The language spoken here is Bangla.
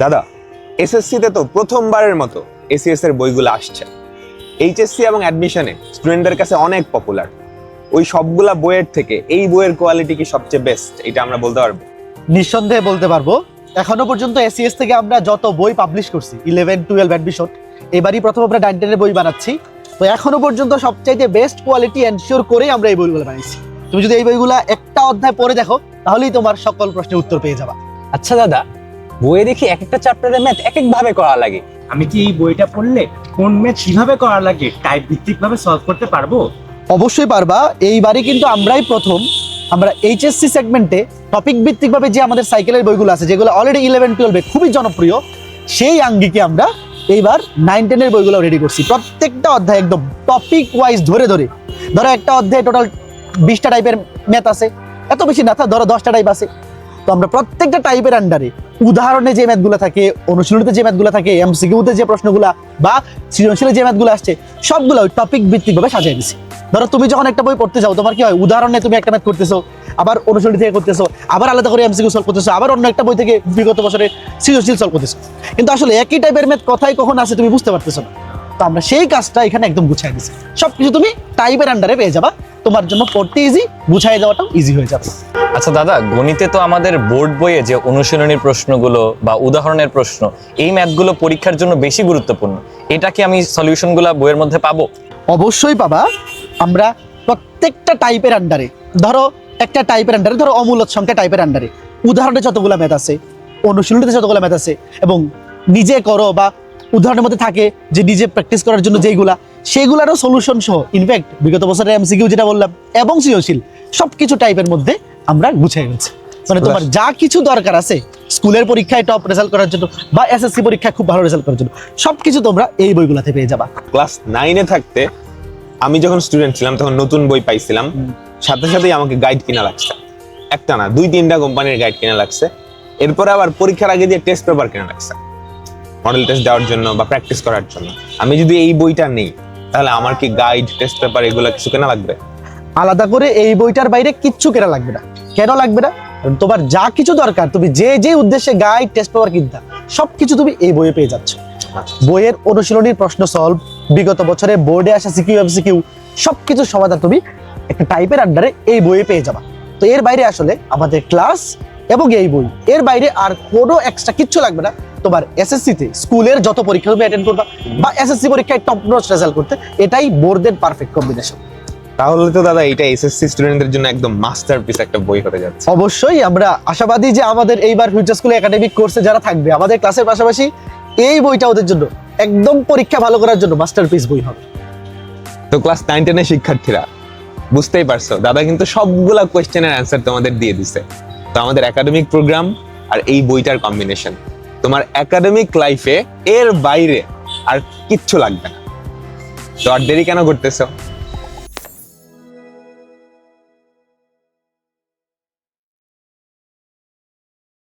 দাদা এসএসসিতে তো প্রথমবারের মতো এসিএস এর বইগুলো আসছে। এইচএসসি এবং অ্যাডমিশনে স্টুডেন্টদের কাছে অনেক পপুলার ওই সবগুলা বইয়ের থেকে এই বইয়ের কোয়ালিটি কি সবচেয়ে বেস্ট এটা আমরা বলতে পারব? নিঃসন্দেহে বলতে পারব। এখনও পর্যন্ত এসিএস থেকে আমরা যত বই পাবলিশ করছি ইলেভেন টুয়েলভ অ্যাডমিশন এবারই প্রথম আমরা নাইন টেনের বই বানাচ্ছি। তো এখনও পর্যন্ত সবচাইতে বেস্ট কোয়ালিটি এনশিওর করেই আমরা এই বইগুলো বানাইছি তুমি যদি এই বইগুলো একটা অধ্যায় পড়ে দেখো তাহলেই তোমার সকল প্রশ্নের উত্তর পেয়ে যাবা। আচ্ছা দাদা বইয়ে দেখি এক একটা চ্যাপ্টারের ম্যাথ এক এক ভাবে করা লাগে। আমি কি এই বইটা পড়লে কোন ম্যাথ কীভাবে করা লাগে টাইপ ভিত্তিক ভাবে সলভ করতে পারব? অবশ্যই পারবা। এইবারই কিন্তু আমরাই প্রথম। আমরা এইচএসসি সেগমেন্টে টপিক ভিত্তিকভাবে যে আমাদের সাইকেলের বইগুলো আছে, যেগুলো অলরেডি ইলেভেন টুয়েলভে খুবই জনপ্রিয়, সেই আঙ্গিকে আমরা এইবার নাইন টেনের বইগুলো রেডি করছি। প্রত্যেকটা অধ্যায় একদম টপিক ওয়াইজ ধরে ধরে। ধরো একটা অধ্যায়ে টোটাল বিশটা টাইপের ম্যাথ আছে। এত বেশি না, ধরো দশটা টাইপ আছে। তো আমরা প্রত্যেকটা টাইপের আন্ডারে উদাহরণে যে ম্যাথগুলো থাকে, অনুশীলনীতে যে ম্যাথগুলো থাকে, এমসিকিউতে যে প্রশ্নগুলো বা সৃজনশীলে যে ম্যাথগুলো আসছে, সবগুলো ওই টপিক ভিত্তিকভাবে সাজিয়ে দিছি। ধরো তুমি যখন একটা বই পড়তে যাও, তোমার কি হয়? উদাহরণে তুমি একটা ম্যাথ করতেছো, আবার অনুশীলনী থেকে করতেছো, আবার আলাদা করে এমসিকিউ সলভ করতেছো, আবার অন্য একটা বই থেকে বিগত বছরের সৃজনশীল সলভ করতেছো। কিন্তু আসলে একই টাইপের ম্যাথ কথাই কখন আছে তুমি বুঝতে পারতেছো না। তো আমরা সেই কাজটা এখানে একদম গুছাই দিছি সবকিছু তুমি টাইপের আন্ডারে পেয়ে যাবা। তোমার জন্য পড়তে ইজি বুঝাই দেওয়াটাও ইজি হয়ে যাবে। আচ্ছা দাদা গণিতে তো আমাদের বোর্ড বইয়ে যে অনুশীলনীর প্রশ্নগুলো বা উদাহরণের প্রশ্ন এই ম্যাথগুলো পরীক্ষার জন্য বেশি গুরুত্বপূর্ণ। এটা কি আমি সলিউশনগুলো বইয়ের মধ্যে পাবো? অবশ্যই পাবা। আমরা প্রত্যেকটা টাইপের আন্ডারে ধরো একটা টাইপের আন্ডারে ধরো অমূলত সংখ্যা টাইপের আন্ডারে উদাহরণে যতগুলো ম্যাথ আছে অনুশীলনীতে যতগুলো ম্যাথ আছে এবং নিজে করো বা উদাহরণের মধ্যে থাকে যে নিজে প্র্যাকটিস করার জন্য যেগুলা সেগুলোরও সলিউশন সহ। ইনফ্যাক্ট বিগত বছরের এমসিকিউ যেটা বললাম এবং সৃজনশীল সব কিছু টাইপের মধ্যে আমরা গুছিয়ে গেছি মানে তোমার যা কিছু দরকার আছে স্কুলের পরীক্ষায় টপ রেজাল্ট করার জন্য বা এসএসসি পরীক্ষায় খুব ভালো রেজাল্ট করার জন্য সব কিছু তোমরা এই বইগুলোতে পেয়ে যাবা। ক্লাস নাইনে থাকতে আমি যখন স্টুডেন্ট ছিলাম তখন নতুন বই পাইছিলাম। সাথে সাথেই আমাকে গাইড কিনা লাগছে। একটা না দুই তিনটা কোম্পানির গাইড কিনা লাগছে। এরপরে আবার পরীক্ষার আগে দিয়ে টেস্ট পেপার কিনা লাগছে। মডেল টেস্ট দেওয়ার জন্য বা প্র্যাকটিস করার জন্য। আমি যদি এই বইটা নেই তাহলে আমার কি গাইড টেস্ট পেপার এগুলো কিছু কেনা লাগবে? আলাদা করে এই বইটার বাইরে কিচ্ছু কেনা লাগবে না। কেন লাগবে না? তোমার যা কিছু দরকার তুমি যে যে উদ্দেশ্যে গাইড টেস্ট পেপার কিনতা সব কিছু তুমি এই বইয়ে পেয়ে যাচ্ছ। বইয়ের অনুশীলনীর প্রশ্ন সলভ বিগত বছরে বোর্ডে আসা সিকিউ এমসিকিউ সব কিছু সমাধান তুমি একটা টাইপের আন্ডারে এই বইয়ে পেয়ে যাবা। তো এর বাইরে আসলে আমাদের ক্লাস এবং এই বই এর বাইরে আর কোনো এক্সট্রা কিচ্ছু লাগবে না। তোমার এসএসসি তে স্কুলের যত পরীক্ষা তুমি অ্যাটেন্ড করবা বা এসএসসি পরীক্ষায় টপ নোটস রেজাল্ট করতে এটাই বোর্ডের পারফেক্ট কম্বিনেশন তাহলে তো দাদা এটা এসএসসি স্টুডেন্টদের জন্য একদম মাস্টারপিস একটা বই হতে যাচ্ছে। অবশ্যই আমরা আশাবাদী যে আমাদের এইবার ফিউচার স্কুল একাডেমিক কোর্সে যারা থাকবে আমাদের ক্লাসের পাশাপাশি এই বইটা ওদের জন্য একদম পরীক্ষা ভালো করার জন্য মাস্টারপিস বই হবে। তো ক্লাস নাইন টেনের শিক্ষার্থীরা বুঝতেই পারছ দাদা কিন্তু সবগুলা কোয়েশ্চেনের অ্যান্সার তোমাদের দিয়ে দিছে। তো আমাদের একাডেমিক প্রোগ্রাম আর এই বইটার কম্বিনেশন তোমার একাডেমিক লাইফে এর বাইরে আর কিচ্ছু লাগবে না। তো আর দেরি কেন করতেছো?